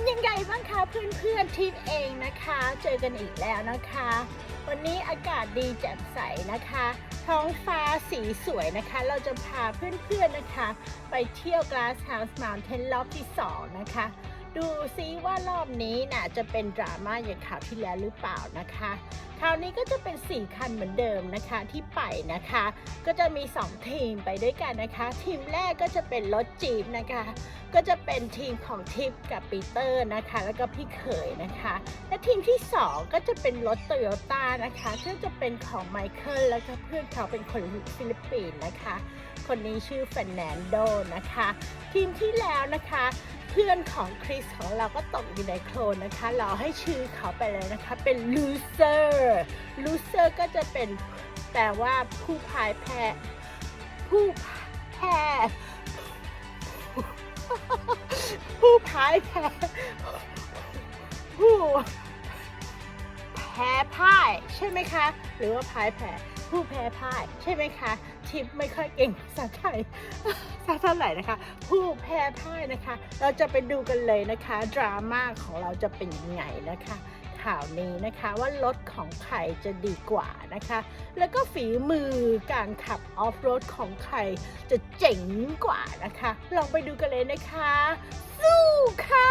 เป็นยังไงบ้างคะเพื่อนๆทิพเองนะคะ เจอกันอีกแล้วนะคะ วันนี้อากาศดีแจ่มใสนะคะ ท้องฟ้าสีสวยนะคะ เราจะพาเพื่อนๆนะคะ ไปเที่ยว Glass House Mountain รอบที่ 2 นะคะ ดูซิว่ารอบนี้น่ะจะเป็นดราม่าอย่างข่าวที่แล้วหรือเปล่านะคะคราวนี้ก็จะเป็น 4 คันเหมือนเดิมนะคะที่ไปนะคะ ก็จะมี 2 ทีมไปด้วยกันนะคะ ทีมแรกก็จะเป็นรถจีบนะคะ ก็จะเป็นทีมของทิปกับปีเตอร์นะคะ แล้วก็พี่เขยนะคะ และทีมที่ 2 ก็จะเป็นรถโตโยต้านะคะซึ่งจะเป็นของไมเคิลแล้วก็เพื่อนเขาเป็นคนฟิลิปปินส์นะคะ คนนี้ชื่อเฟรนแนนโดนะคะ ทีมที่แล้วนะคะ เพื่อนของคริสของเราก็ตกอยู่ในโคลนนะคะ เราให้ชื่อเขาไปเลยนะคะ เป็น loser loser ก็จะเป็นแปลว่าผู้พ่ายแพ้ผู้แพ้ผู้พ่ายแพ้ผู้แพ้พ่ายใช่ไหมคะ หรือว่าพ่ายแพ้ผู้แพ้พ่ายใช่ไหมคะ ทิปไม่ค่อยเก่งภาษาไทยสักเท่าไหร่นะคะ ผู้แพ้พ่ายนะคะ เราจะไปดูกันเลยนะคะดราม่าของเราจะเป็นยังไงนะคะข่าวนี้นะคะว่ารถของใครจะดีกว่านะคะ แล้วก็ฝีมือการขับออฟโรดของใครจะเจ๋งกว่านะคะ ลองไปดูกันเลยนะคะ สู้ค่ะ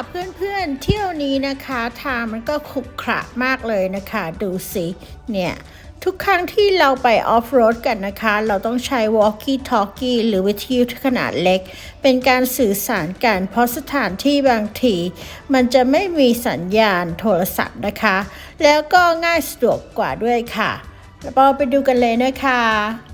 ค่ะเพื่อนๆเที่ยวนี้นะคะทางมันก็ขรุขระมากเลยนะคะ ดูสิเนี่ยทุกครั้งที่เราไปออฟโรดกันนะคะ เราต้องใช้ walkie talkie หรือวิทยุขนาดเล็ก เป็นการสื่อสารกันเพราะสถานที่บางที มันจะไม่มีสัญญาณโทรศัพท์นะคะ แล้วก็ง่ายสะดวกกว่าด้วยค่ะเราไปดูกันเลยนะคะ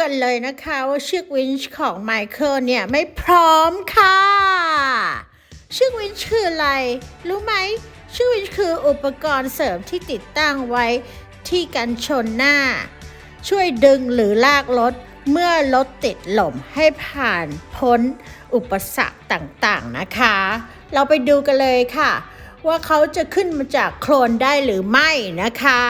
กันเลยนะคะว่าเชือกวินช์ของไมเคิลเนี่ยไม่พร้อมค่ะ เชือกวินช์คืออะไร รู้ไหมเชือกวินช์คืออุปกรณ์เสริมที่ติดตั้งไว้ที่กันชนหน้า ช่วยดึงหรือลากรถเมื่อรถติดหล่มให้ผ่านพ้นอุปสรรคต่างๆนะคะ เราไปดูกันเลยค่ะ ว่าเขาจะขึ้นมาจากโคลนได้หรือไม่นะคะ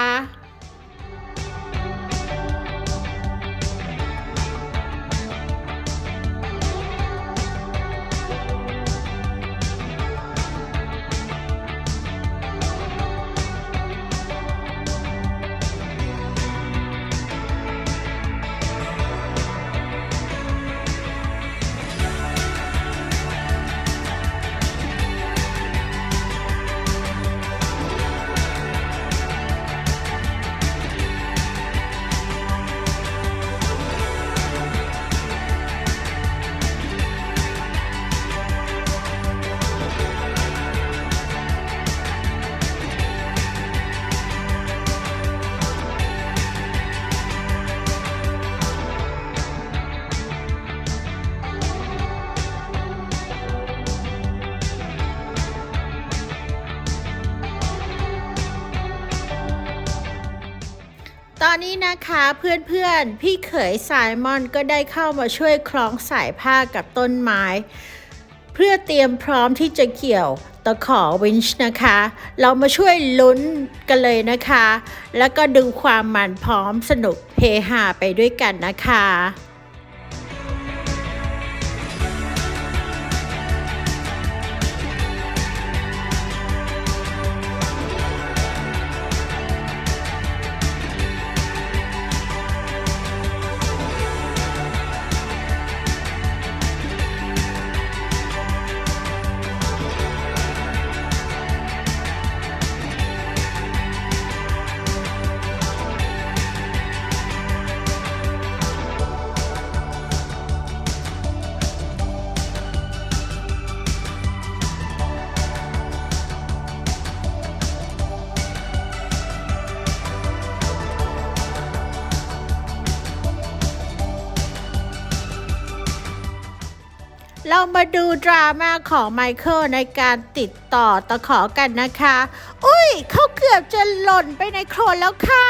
นะคะเพื่อนๆ พี่เขยไซมอนก็ได้เข้ามาช่วยคล้องสายผ้ากับต้นไม้ เพื่อเตรียมพร้อมที่จะเกี่ยวตะขอวินช์นะคะ เรามาช่วยลุ้นกันเลยนะคะ แล้วก็ดูความมันพร้อมสนุกเฮฮาไปด้วยกันนะคะ เรามาดูดราม่าของไมเคิลในการติดต่อตะขอกันนะคะ อุ้ย เขาเกือบจะหล่นไปในโคลนแล้วค่ะ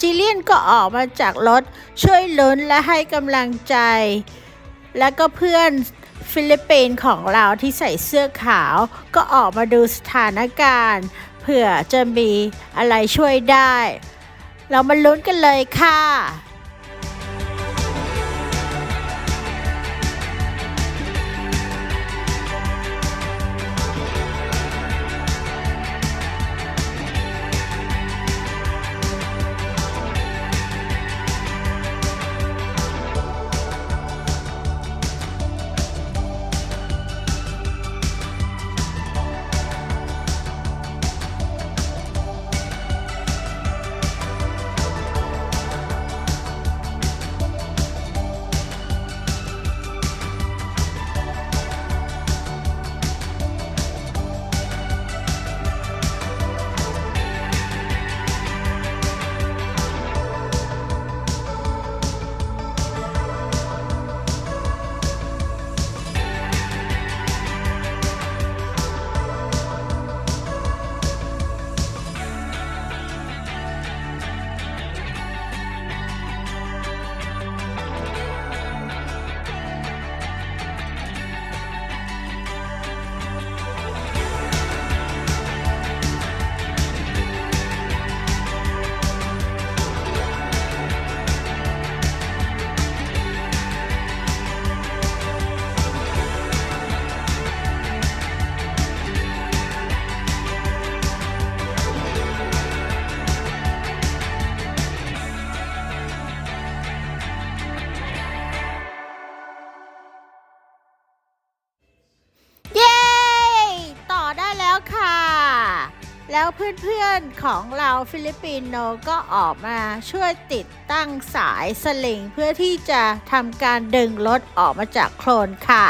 จิเลียนก็ออกมาจากรถ ช่วยลุ้นและให้กำลังใจ แล้วก็เพื่อนฟิลิปปินส์ของเราที่ใส่เสื้อขาว ก็ออกมาดูสถานการณ์ เผื่อจะมีอะไรช่วยได้ เรามาลุ้นกันเลยค่ะ แล้วเพื่อนๆของเราฟิลิปปินโนก็ออกมาช่วยติดตั้งสายสลิงเพื่อที่จะทำการดึงรถออกมาจากโคลนค่ะ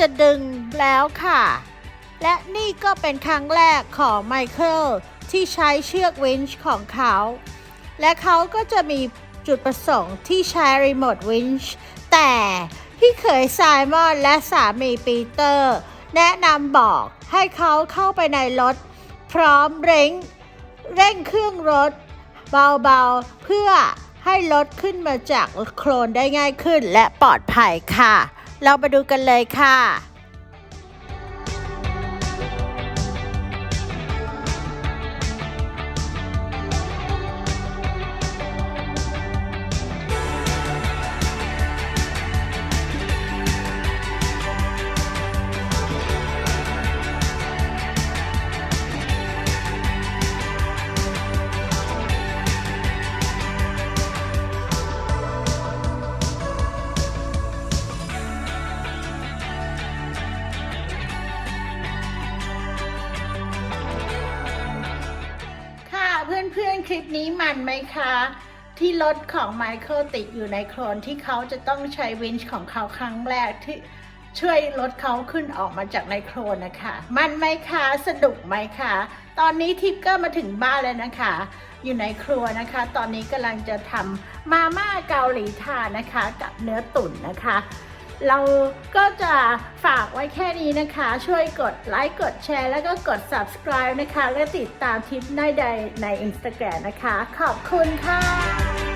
จะดึงแล้วค่ะ และนี่ก็เป็นครั้งแรกของไมเคิลที่ใช้เชือกวินช์ของเขา และเขาก็จะมีจุดประสงค์ที่ใช้รีโมทวินช์แต่พี่เขยไซมอนและสามีปีเตอร์ แนะนำบอกให้เขาเข้าไปในรถ พร้อมเร่ง เร่งเครื่องรถ เบาๆ เพื่อให้รถขึ้นมาจากโคลนได้ง่ายขึ้นและปลอดภัยค่ะ เรามาดูกันเลยค่ะ เพื่อนๆคลิปนี้มันไหมคะ ที่รถของไมเคิลติดอยู่ในโคลนที่เขาจะต้องใช้วินช์ของเขาครั้งแรกที่ช่วยรถเขาขึ้นออกมาจากในโคลนนะคะ มันไหมคะสนุกไหมคะ ตอนนี้ทิปก็มาถึงบ้านแล้วนะคะ อยู่ในครัวนะคะ ตอนนี้กำลังจะทำมาม่าเกาหลีทานนะคะ กับเนื้อตุ๋นนะคะ เราก็จะฝากไว้แค่นี้นะคะ ช่วยกดไลค์กดแชร์ แล้วก็กด subscribe นะคะ และติดตามทิปในใดใน Instagram นะคะ ขอบคุณค่ะ